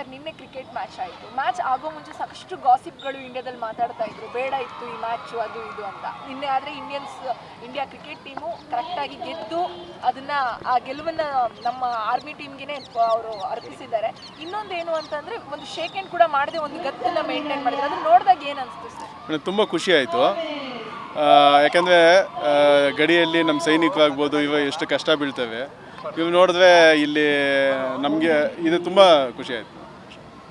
Sir, ನಿನ್ನೆ cricket match ಆಯಿತು. Match ಆಗೋ ಮುಂಚೆ ಸಾಕಷ್ಟು ಗಾಸಿಪ್ಗಳು ಇಂಡಿಯಾದಲ್ಲಿ ಮಾತಾಡ್ತಾ ಇದ್ರು. ಬೇಡ ಇತ್ತು ಈ ಮ್ಯಾಚು ಅದು ಇದು ಅಂತ. ನಿನ್ನೆ ಆದರೆ ಇಂಡಿಯನ್ಸ್ ಇಂಡಿಯಾ ಕ್ರಿಕೆಟ್ ಟೀಮು ಕರೆಕ್ಟಾಗಿ ಗೆದ್ದು ಅದನ್ನು, ಆ ಗೆಲುವನ್ನು ನಮ್ಮ ಆರ್ಮಿ ಟೀಮ್ಗೆ ಅವರು ಅರ್ಪಿಸಿದ್ದಾರೆ. ಇನ್ನೊಂದೇನು ಅಂತಂದರೆ, ಒಂದು ಶೇಕ್ ಹ್ಯಾಂಡ್ ಕೂಡ ಮಾಡದೆ ಒಂದು ಗತ್ತನ್ನ ಮೇಂಟೈನ್ ಮಾಡಿದ್ರೆ. ಅದನ್ನ ನೋಡಿದಾಗ ಏನು ಅನಿಸ್ತು ಸರ್? ತುಂಬ ಖುಷಿ ಆಯಿತು. ಯಾಕಂದರೆ ಗಡಿಯಲ್ಲಿ ನಮ್ಮ ಸೈನಿಕವಾಗ್ಬೋದು ಇವ ಎಷ್ಟು ಕಷ್ಟ ಬೀಳ್ತವೆ. ಇವು ನೋಡಿದ್ರೆ ಇಲ್ಲಿ ನಮಗೆ ಇದು ತುಂಬ ಖುಷಿ ಆಯಿತು.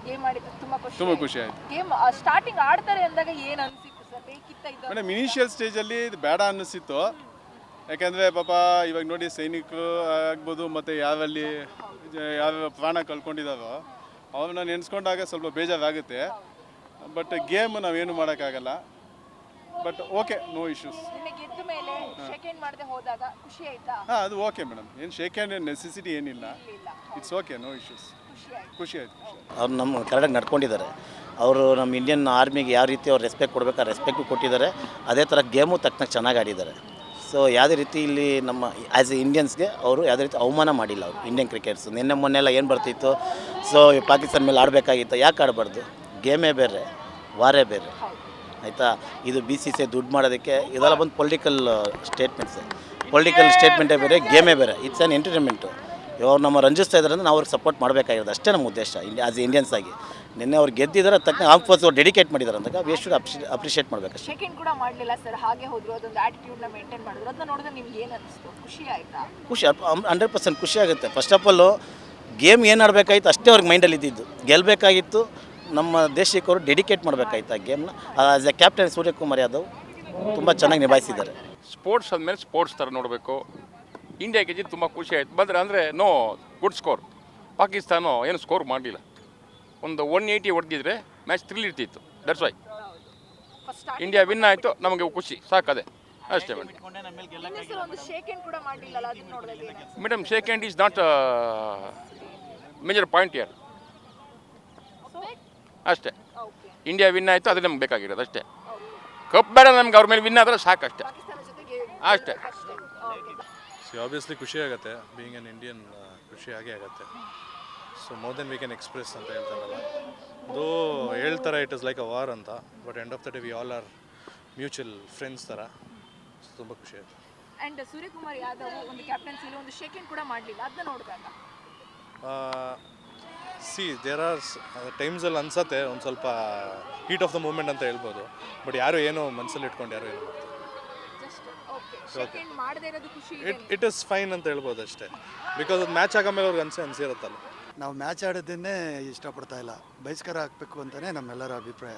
ಗೇಮ್ ತುಂಬಾ ಖುಷಿ ತುಂಬ ಖುಷಿ ಆಯಿತು. ಗೇಮ್ ಸ್ಟಾರ್ಟಿಂಗ್ ಆಡ್ತಾರೆ ಅಂದಾಗ ಏನು ಅನ್ಸಿತ್ತು ಸರ್ ಬೇಕಿತ್ತ ಇದ್ದ ಮೇಡಮ್ ಇನಿಷಿಯಲ್ ಸ್ಟೇಜಲ್ಲಿ ಅಲ್ಲಿ ಬೇಡ ಅನ್ನಿಸಿತ್ತು. ಯಾಕಂದ್ರೆ ಪಾಪ ಇವಾಗ ನೋಡಿ ಸೈನಿಕರು ಆಗ್ಬೋದು ಮತ್ತು ಯಾವಲ್ಲಿ ಯಾವ ಪ್ರಾಣ ಕಳ್ಕೊಂಡಿದ್ದಾರೋ ಅವ್ರನ್ನ ನೆನೆಸ್ಕೊಂಡಾಗ ಸ್ವಲ್ಪ ಬೇಜಾರಾಗುತ್ತೆ. ಬಟ್ ಗೇಮ್ ನಾವೇನು ಮಾಡೋಕ್ಕಾಗಲ್ಲ. ಬಟ್ ಓಕೆ ನೋ ಇಶ್ಯೂಸ್ ನಿನ್ನೆ ಗೆದ್ದ ಮೇಲೆ ಶೇಕ್ ಹ್ಯಾಂಡ್ ಮಾಡದೆ ಹೋದಾಗ ಖುಷಿ ಆಯ್ತಾ? ಹಾಂ ಅದು ಓಕೆ ಮೇಡಮ್ ಏನು ಶೇಕ್ ಹ್ಯಾಂಡ್ ನೆಸೆಸಿಟಿ ಏನಿಲ್ಲ. ಇಟ್ಸ್ ಓಕೆ ನೋ ಇಶ್ಯೂಸ್ ಖುಷಿ ಆಯ್ತು ಅವ್ರು ನಮ್ಮ ಕರೆಕ್ಟಾಗಿ ನಡ್ಕೊಂಡಿದ್ದಾರೆ. ಅವರು ನಮ್ಮ ಇಂಡಿಯನ್ ಆರ್ಮಿಗೆ ಯಾವ ರೀತಿ ಅವ್ರು ರೆಸ್ಪೆಕ್ಟ್ ಕೊಡಬೇಕು, ಆ ರೆಸ್ಪೆಕ್ಟು ಕೊಟ್ಟಿದ್ದಾರೆ. ಅದೇ ಥರ ಗೇಮು ತಕ್ಕನಾಗ ಚೆನ್ನಾಗಿ ಆಡಿದ್ದಾರೆ. ಸೊ ಯಾವುದೇ ರೀತಿ ಇಲ್ಲಿ ನಮ್ಮ ಆ್ಯಸ್ ಎ ಇಂಡಿಯನ್ಸ್ಗೆ ಅವರು ಯಾವುದೇ ರೀತಿ ಅವಮಾನ ಮಾಡಿಲ್ಲ ಅವರು ಇಂಡಿಯನ್ ಕ್ರಿಕೆಟ್ಸ್ ನಿನ್ನೆ ಮೊನ್ನೆಲ್ಲ ಏನು ಬರ್ತಿತ್ತು? ಸೊ ಪಾಕಿಸ್ತಾನ ಮೇಲೆ ಆಡಬೇಕಾಗಿತ್ತು. ಯಾಕೆ ಆಡಬಾರ್ದು? ಗೇಮೇ ಬೇರೆ, ವಾರೇ ಬೇರೆ. ಆಯಿತಾ? ಇದು ಬಿ ಸಿ ಸಿ ದುಡ್ಡು ಮಾಡೋದಕ್ಕೆ, ಇದೆಲ್ಲ ಬಂದು ಪೊಲಿಟಿಕಲ್ ಸ್ಟೇಟ್ಮೆಂಟ್ಸ್ ಪೊಲಿಟಿಕಲ್ ಸ್ಟೇಟ್ಮೆಂಟೇ ಬೇರೆ, ಗೇಮೇ ಬೇರೆ. ಇಟ್ಸ್ ಆ್ಯನ್ ಎಂಟರ್ಟೈನ್ಮೆಂಟು ಇವಾಗ ನಮ್ಮ ರಂಜಿಸ್ತಾ ಇದ್ದಾರೆ ಅಂದ್ರೆ ನಾವು ಅವ್ರಿಗೆ ಸಪೋರ್ಟ್ ಮಾಡಬೇಕಾಗಿರೋದು. ಅಷ್ಟೇ ನಮ್ಮ ಉದ್ದೇಶ ಇಂಡಿಯಾ ಆಸ್ ಇಂಡಿಯನ್ಸ್ ಆಗಿ. ನಿನ್ನೆ ಅವ್ರು ಗೆದ್ದಿದ್ದಾರೆ ತಕ್ಕ ಆಫ್ ಫೋರ್ಸ್ ಅವ್ರು ಡೆಡಿಕೇಟ್ ಮಾಡಿದ್ದಾರೆ ಅಂದಾಗ ವಿ ಶುಡ್ ಅಪ್ರಿಷಿಯೇಟ್ ಮಾಡಬೇಕಷ್ಟೇ. ಹ್ಯಾಂಡ್ ಕೂಡ ಮಾಡಲಿಲ್ಲ ಸರ್ ಹಾಗೆ ಹೋದ್ರು ಅದೊಂದು ಆಟಿಟ್ಯೂಡ್ನ ಮೇಂಟೈನ್ ಮಾಡಿದ್ರು. ಅದನ್ನ ನೋಡಿದ್ರೆ ನಿಮ್ಗೆ ಏನು ಅನಿಸ್ತು? ಖುಷಿ ಆಯ್ತಾ? ಖುಷಿ ಹಂಡ್ರೆಡ್ ಪರ್ಸೆಂಟ್ ಖುಷಿ ಆಗುತ್ತೆ. ಫಸ್ಟ್ ಆಫ್ ಆಲು ಗೇಮ್ ಏನು ಆಡಬೇಕಾಗಿತ್ತು ಅಷ್ಟೇ ಅವ್ರಿಗೆ ಮೈಂಡಲ್ಲಿ ಇದ್ದಿದ್ದು. ಗೆಲ್ಲಬೇಕಾಗಿತ್ತು ನಮ್ಮ ದೇಶಕ್ಕೆ ಅವರು ಡೆಡಿಕೇಟ್ ಮಾಡಬೇಕಾಗಿತ್ತು ಆ ಗೇಮ್ನ as a captain Suryakumar Yadav ತುಂಬ ಚೆನ್ನಾಗಿ ನಿಭಾಯಿಸಿದ್ದಾರೆ. ಸ್ಪೋರ್ಟ್ಸ್ ಅಂದಮೇಲೆ ಸ್ಪೋರ್ಟ್ಸ್ ಥರ ನೋಡಬೇಕು. ಇಂಡಿಯಾ ಗೆದ್ದಿದ್ದು ತುಂಬ ಖುಷಿ ಆಯಿತು. ಬಂದರೆ ಅಂದರೆ ನೋ ಗುಡ್ ಸ್ಕೋರ್ ಪಾಕಿಸ್ತಾನ ಏನು ಸ್ಕೋರ್ ಮಾಡಲಿಲ್ಲ. ಒಂದು ಒನ್ ಏಯ್ಟಿ ಹೊಡೆದಿದ್ರೆ ಮ್ಯಾಚ್ ಥ್ರಿಲ್ ಇರ್ತಿತ್ತು. ದಟ್ಸ್ ವೈ ಇಂಡಿಯಾ ವಿನ್ ಆಯಿತು, ನಮಗೆ ಖುಷಿ. ಸಾಕದೆ. ಅಷ್ಟೇ madam? Madam shake hand is not major point here ಅಷ್ಟೇ. ಇಂಡಿಯಾ ವಿನ್ ಆಯಿತು, ಅದು ನಮ್ಗೆ ಬೇಕಾಗಿರೋದು, ಅಷ್ಟೇ. ಕಪ್ ಬೇಡ ನಮ್ಗೆ, ಅವ್ರ ಮೇಲೆ ವಿನ್ ಆದರೆ ಸಾಕಷ್ಟೇ. ಅಷ್ಟೇ. ಸಿ ಆಬ್ವಿಯಸ್ಲಿ ಖುಷಿ ಆಗುತ್ತೆ. ಬೀಯಿಂಗ್ ಎನ್ ಇಂಡಿಯನ್ ಖುಷಿ ಆಗೇ ಆಗುತ್ತೆ. So more then we can express ಅಂತ ಹೇಳ್ತಾರಲ್ಲ ಅದು ಹೇಳ್ತಾರೆ it is like a war ಅಂತ. But end of the day we all are mutual friends ಥರ ತುಂಬ ಖುಷಿ ಆಯಿತು. ಅಂಡ್ ಸೂರ್ಯಕುಮಾರ್ ಯಾದವ್ ಒಂದು ಕ್ಯಾಪ್ಟನ್ಸಿಲಿ ಒಂದು ಶೇಕಿಂಗ್ ಕೂಡ ಮಾಡಲಿಲ್ಲ. ಅದನ್ನ ನೋಡಿದಾಗ? ಸಿ ದೇರ್ ಆರ್ ಟೈಮ್ಸಲ್ಲಿ ಅನ್ಸತ್ತೆ. ಒಂದು ಸ್ವಲ್ಪ ಹೀಟ್ ಆಫ್ ದ ಮೂಮೆಂಟ್ ಅಂತ ಹೇಳ್ಬೋದು. ಬಟ್ ಯಾರು ಏನೋ ಮನಸ್ಸಲ್ಲಿ ಇಟ್ಕೊಂಡು ಯಾರು ಏನು ಮಾಡದೇ ಇರೋದು ಖುಷಿ ಇದೆ ಇಟ್ ಇಟ್ ಇಸ್ ಫೈನ್ ಅಂತ ಹೇಳ್ಬೋದು ಅಷ್ಟೇ. ಬಿಕಾಸ್ ಅದು ಮ್ಯಾಚ್ ಆಗೋ ಮೇಲೆ ಅವ್ರಿಗೆ ಅನ್ಸೆ ಅನ್ಸಿರುತ್ತಲ್ಲ ನಾವು ಮ್ಯಾಚ್ ಆಡೋದನ್ನೇ ಇಷ್ಟಪಡ್ತಾ ಇಲ್ಲ. ಬಹಿಷ್ಕಾರ ಹಾಕಬೇಕು ಅಂತಲೇ ನಮ್ಮೆಲ್ಲರ ಅಭಿಪ್ರಾಯ.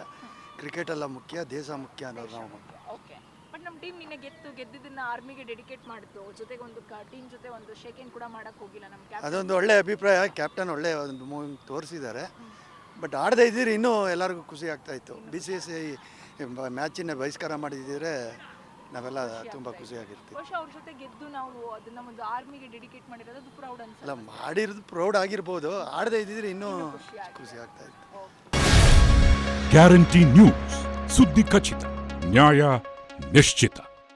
ಕ್ರಿಕೆಟ್ ಎಲ್ಲ ಮುಖ್ಯ ದೇಶ ಮುಖ್ಯ ಅನ್ನೋದು ನಾವು ಓಕೆ ಬಟ್ ನಮ್ಮ ಟೀಮ್ ನಿನ್ನೆ ಗೆದ್ದು ಗೆದ್ದಿದ್ದನ್ನ ಆರ್ಮಿಗೆ ಡೆಡಿಕೇಟ್ ಮಾಡಿದ್ದು ಜೊತೆಗೆ ಒಂದು ಟೀಮ್ ಜೊತೆ ಒಂದು ಶೇಕಿಂಗ್ ಕೂಡ ಮಾಡಕ್ ಹೋಗಿಲ್ಲ ನಮ್ಮ ಕ್ಯಾಪ್ಟನ್ ಅದೊಂದು ಒಳ್ಳೆ ಅಭಿಪ್ರಾಯ. ಕ್ಯಾಪ್ಟನ್ ಒಳ್ಳೆ ಒಂದು ಮೂವಿಂಗ್ ತೋರಿಸಿದ್ದಾರೆ. ಬಟ್ ಆಡದೇ ಇದ್ದೀರಿ ಇನ್ನೂ ಎಲ್ಲರಿಗೂ ಖುಷಿ ಆಗ್ತಾ ಇತ್ತು. ಬಿ ಸಿ ಎಸ್ ಐ ಮ್ಯಾಚಿನ ಬಹಿಷ್ಕಾರ ಮಾಡಿದ್ದಿದ್ರೆ ನಾವೆಲ್ಲ ತುಂಬ ಖುಷಿಯಾಗಿರ್ತೀವಿ ಅಲ್ಲ ಅವ್ರ ಜೊತೆ ಗೆದ್ದು ನಾವು ಅದನ್ನ ಒಂದು ಆರ್ಮಿಗೆ ಡೆಡಿಕೇಟ್ ಮಾಡಿರೋದು ಅದು ಪ್ರೌಡ್ ಅನ್ಸುತ್ತೆ. ಎಲ್ಲ ಮಾಡಿರೋದು ಪ್ರೌಡ್ ಆಗಿರ್ಬೋದು ಆಡದೇ ಇದ್ದಿದ್ರೆ ಇನ್ನೂ ಖುಷಿ ಆಗ್ತಾ ಇತ್ತು. ಗ್ಯಾರಂಟಿ ನ್ಯೂಸ್ ಸುದ್ದಿ ಖಚಿತ ನ್ಯಾಯ ನಿಶ್ಚಿತ.